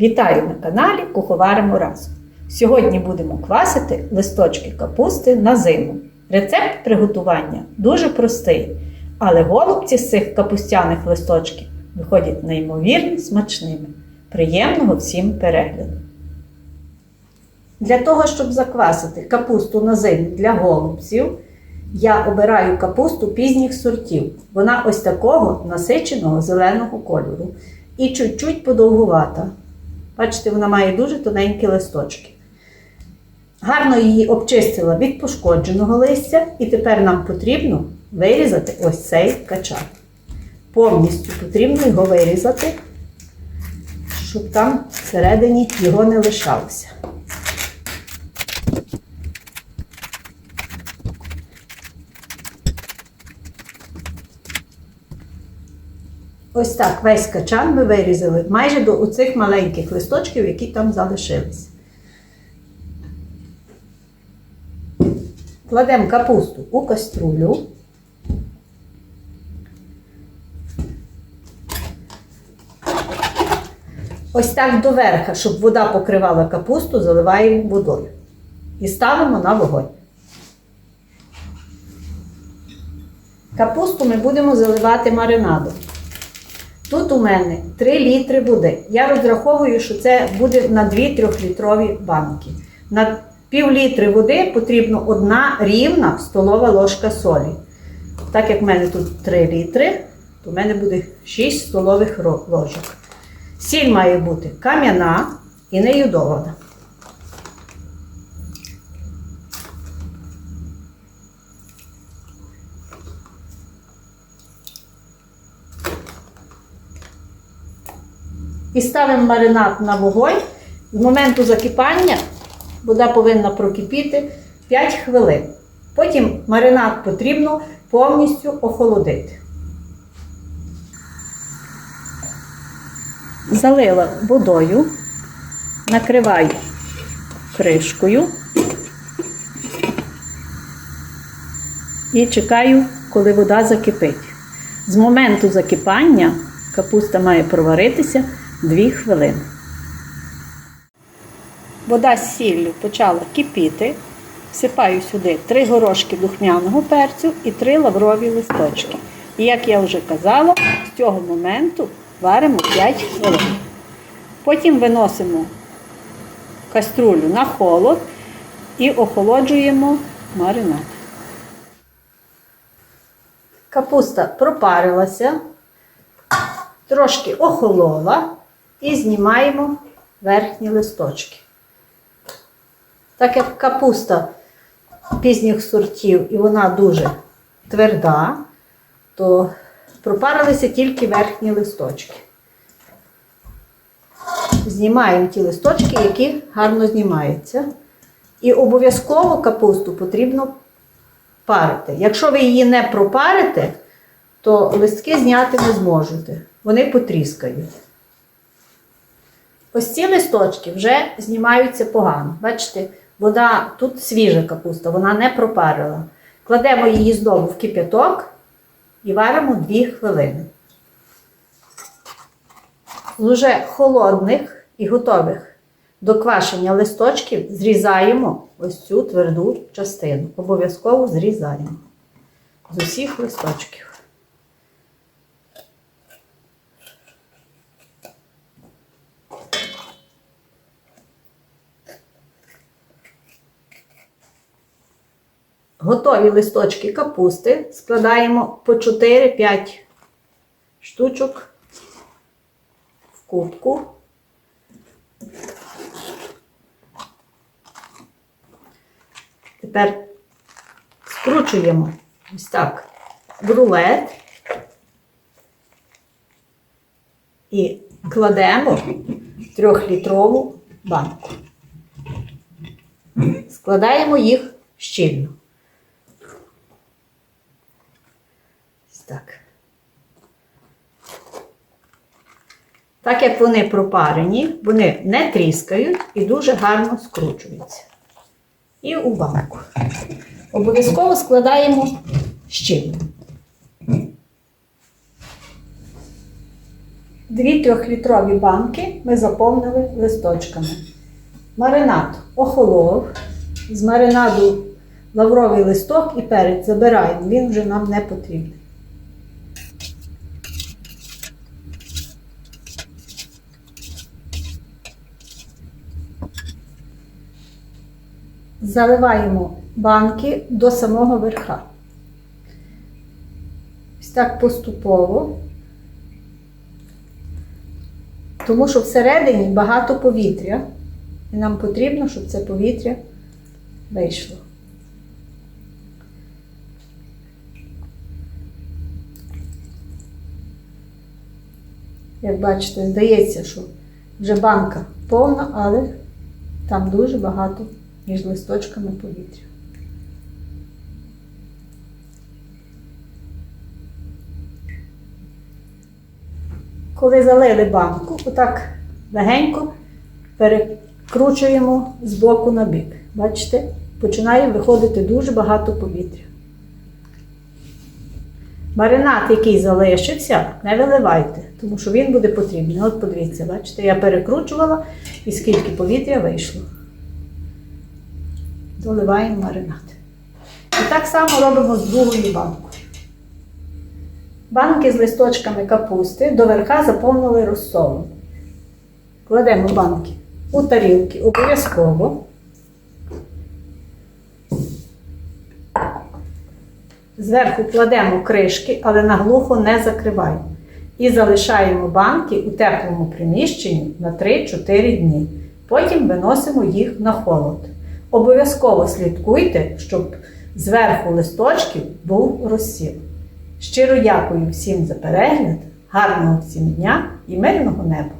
Вітаю на каналі Куховаримо разом. Сьогодні будемо квасити листочки капусти на зиму. Рецепт приготування дуже простий, але голубці з цих капустяних листочків виходять неймовірно смачними. Приємного всім перегляду! Для того, щоб заквасити капусту на зиму для голубців, я обираю капусту пізніх сортів. Вона ось такого насиченого зеленого кольору і чуть-чуть подовгувата. Бачите, вона має дуже тоненькі листочки. Гарно її обчистила від пошкодженого листя, і тепер нам потрібно вирізати ось цей качан. Повністю потрібно його вирізати, щоб там всередині його не лишалося. Ось так весь качан ми вирізали майже до оцих маленьких листочків, які там залишились. Кладемо капусту у каструлю. Ось так доверха, щоб вода покривала капусту, заливаємо водою. І ставимо на вогонь. Капусту ми будемо заливати маринадом. Тут у мене 3 літри води. Я розраховую, що це буде на 2-3 літрові банки. На пів літри води потрібно одна рівна столова ложка солі. Так як в мене тут 3 літри, то в мене буде 6 столових ложок. Сіль має бути кам'яна і не І ставимо маринад на вогонь. З моменту закипання вода повинна прокипіти 5 хвилин. Потім маринад потрібно повністю охолодити. Залила водою, накриваю кришкою і чекаю, коли вода закипить. З моменту закипання капуста має проваритися 2 хвилини. Вода з сіллю почала кипіти. Всипаю сюди 3 горошки духмяного перцю і 3 лаврові листочки. І як я вже казала, з цього моменту варимо 5 хвилин. Потім виносимо каструлю на холод і охолоджуємо маринад. Капуста пропарилася, трошки охолола і знімаємо верхні листочки. Так як капуста пізніх сортів і вона дуже тверда, то пропарилися тільки верхні листочки. Знімаємо ті листочки, які гарно знімаються. І обов'язково капусту потрібно парити. Якщо ви її не пропарите, то листки зняти не зможете. Вони потріскають. Ось ці листочки вже знімаються погано. Бачите, вода тут свіжа капуста, вона не пропарила. Кладемо її знову в кип'яток і варимо 2 хвилини. З уже холодних і готових до квашення листочків зрізаємо ось цю тверду частину. Обов'язково зрізаємо з усіх листочків. Готові листочки капусти складаємо по 4-5 штучок в кубку. Тепер скручуємо ось так в рулет і кладемо в трьохлітрову банку. Складаємо їх щільно. Так. Так як вони пропарені, вони не тріскають і дуже гарно скручуються. І у банку. Обов'язково складаємо щільно. Дві трьохлітрові банки ми заповнили листочками. Маринад охолов. З маринаду лавровий листок і перець забираємо, він вже нам не потрібен. Заливаємо банки до самого верха. Ось так поступово. Тому що всередині багато повітря, і нам потрібно, щоб це повітря вийшло. Як бачите, здається, що вже банка повна, але там дуже багато між листочками повітря. Коли залили банку, отак легенько перекручуємо з боку на бік. Бачите, починає виходити дуже багато повітря. Маринад, який залишився, не виливайте, тому що він буде потрібний. От подивіться, бачите, я перекручувала і скільки повітря вийшло. Доливаємо маринад. І так само робимо з другою банкою. Банки з листочками капусти до верха заповнили розсолом. Кладемо банки у тарілки обов'язково. Зверху кладемо кришки, але наглухо не закриваємо. І залишаємо банки у теплому приміщенні на 3-4 дні. Потім виносимо їх на холод. Обов'язково слідкуйте, щоб зверху листочків був розсіл. Щиро дякую всім за перегляд, гарного всім дня і мирного неба!